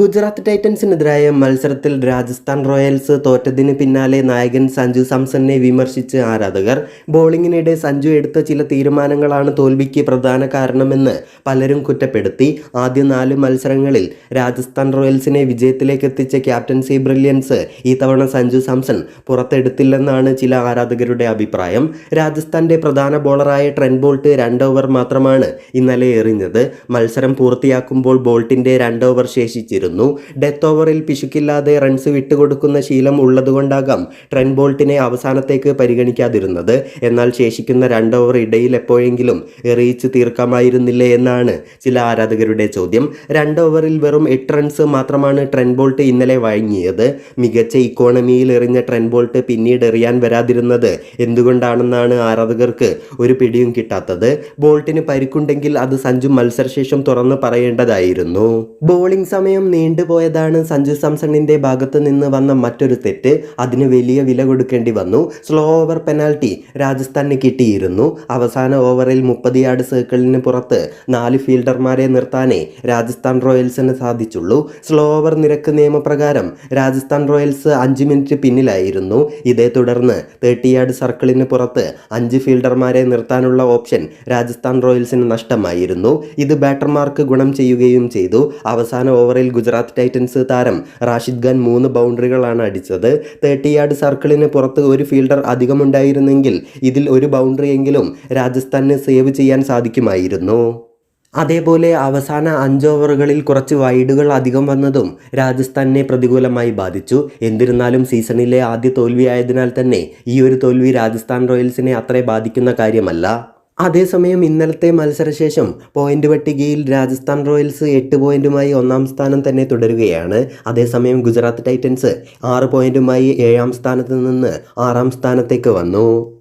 ഗുജറാത്ത് ടൈറ്റൻസിനെതിരായ മത്സരത്തിൽ രാജസ്ഥാൻ റോയൽസ് തോറ്റതിന് പിന്നാലെ നായകൻ സഞ്ജു സാംസണിനെ വിമർശിച്ച് ആരാധകർ. ബോളിങ്ങിനിടെ സഞ്ജു എടുത്ത ചില തീരുമാനങ്ങളാണ് തോൽവിക്ക് പ്രധാന കാരണമെന്ന് പലരും കുറ്റപ്പെടുത്തി. ആദ്യ നാല് മത്സരങ്ങളിൽ രാജസ്ഥാൻ റോയൽസിനെ വിജയത്തിലേക്ക് എത്തിച്ച ക്യാപ്റ്റൻസി ബ്രില്യൻസ് ഈ തവണ സഞ്ജു സാംസൺ പുറത്തെടുത്തില്ലെന്നാണ് ചില ആരാധകരുടെ അഭിപ്രായം. രാജസ്ഥാന്റെ പ്രധാന ബോളറായ ട്രെൻ ബോൾട്ട് രണ്ട് ഓവർ മാത്രമാണ് ഇന്നലെ എറിഞ്ഞത്. മത്സരം പൂർത്തിയാക്കുമ്പോൾ ബോൾട്ടിന്റെ രണ്ട് ഓവർ ശേഷിച്ചിരുന്നു. ഡെത്ത് ഓവറിൽ പിശുക്കില്ലാതെ റൺസ് വിട്ടുകൊടുക്കുന്ന ശീലം ഉള്ളതുകൊണ്ടാകാം ട്രെൻ ബോൾട്ടിനെ അവസാനത്തേക്ക് പരിഗണിക്കാതിരുന്നത്. എന്നാൽ ശേഷിക്കുന്ന രണ്ട് ഓവർ ഇടയിൽ എപ്പോഴെങ്കിലും എറിയിച്ച് തീർക്കാമായിരുന്നില്ലേ എന്നാണ് ചില ആരാധകരുടെ ചോദ്യം. രണ്ട് ഓവറിൽ വെറും എട്ട് റൺസ് മാത്രമാണ് ട്രെൻ ബോൾട്ട് ഇന്നലെ വഴങ്ങിയത്. മികച്ച ഇക്കോണമിയിൽ എറിഞ്ഞ ട്രെൻ ബോൾട്ട് പിന്നീട് എറിയാൻ വരാതിരുന്നത് എന്തുകൊണ്ടാണെന്നാണ് ആരാധകർക്ക് ഒരു പിടിയും കിട്ടാത്തത്. ബോൾട്ടിന് പരിക്കുണ്ടെങ്കിൽ അത് സഞ്ജു മത്സരശേഷം തുറന്ന് പറയേണ്ടതായിരുന്നു. ബോളിംഗ് സമയം നീണ്ടുപോയതാണ് സഞ്ജു സാംസണിന്റെ ഭാഗത്ത് നിന്ന് വന്ന മറ്റൊരു തെറ്റ്. അതിന് വലിയ വില കൊടുക്കേണ്ടി വന്നു. സ്ലോ ഓവർ പെനാൽറ്റി രാജസ്ഥാന് കിട്ടിയിരുന്നു. അവസാന ഓവറിൽ മുപ്പത് യാർഡ് സർക്കിളിന് പുറത്ത് നാല് ഫീൽഡർമാരെ നിർത്താനേ രാജസ്ഥാൻ റോയൽസിന് സാധിച്ചുള്ളൂ. സ്ലോ ഓവർ നിരക്ക് നിയമപ്രകാരം രാജസ്ഥാൻ റോയൽസ് അഞ്ച് മിനിറ്റ് പിന്നിലായിരുന്നു. ഇതേ തുടർന്ന് തേർട്ടി യാർഡ് സർക്കിളിന് പുറത്ത് അഞ്ച് ഫീൽഡർമാരെ നിർത്താനുള്ള ഓപ്ഷൻ രാജസ്ഥാൻ റോയൽസിന് നഷ്ടമായിരുന്നു. ഇത് ബാറ്റർമാർക്ക് ഗുണം ചെയ്യുകയും ചെയ്തു. അവസാന ഓവറിൽ ഗുജറാത്ത് ടൈറ്റൻസ് താരം റാഷിദ് ഖാൻ മൂന്ന് ബൗണ്ടറികളാണ് അടിച്ചത്. തേർട്ടി യാർഡ് സർക്കിളിന് പുറത്ത് ഒരു ഫീൽഡർ അധികമുണ്ടായിരുന്നെങ്കിൽ ഇതിൽ ഒരു ബൗണ്ടറിയെങ്കിലും രാജസ്ഥാന് സേവ് ചെയ്യാൻ സാധിക്കുമായിരുന്നു. അതേപോലെ അവസാന അഞ്ച് ഓവറുകളിൽ കുറച്ച് വൈഡുകൾ അധികം വന്നതും രാജസ്ഥാനെ പ്രതികൂലമായി ബാധിച്ചു. എന്നിരുന്നാലും സീസണിലെ ആദ്യ തോൽവിയായതിനാൽ തന്നെ ഈ ഒരു തോൽവി രാജസ്ഥാൻ റോയൽസിനെ അത്ര ബാധിക്കുന്ന കാര്യമല്ല. അതേസമയം ഇന്നലത്തെ മത്സരശേഷം പോയിന്റ് പട്ടികയിൽ രാജസ്ഥാൻ റോയൽസ് എട്ട് പോയിന്റുമായി ഒന്നാം സ്ഥാനം തന്നെ തുടരുകയാണ്. അതേസമയം ഗുജറാത്ത് ടൈറ്റൻസ് ആറ് പോയിന്റുമായി ഏഴാം സ്ഥാനത്ത് നിന്ന് ആറാം സ്ഥാനത്തേക്ക് വന്നു.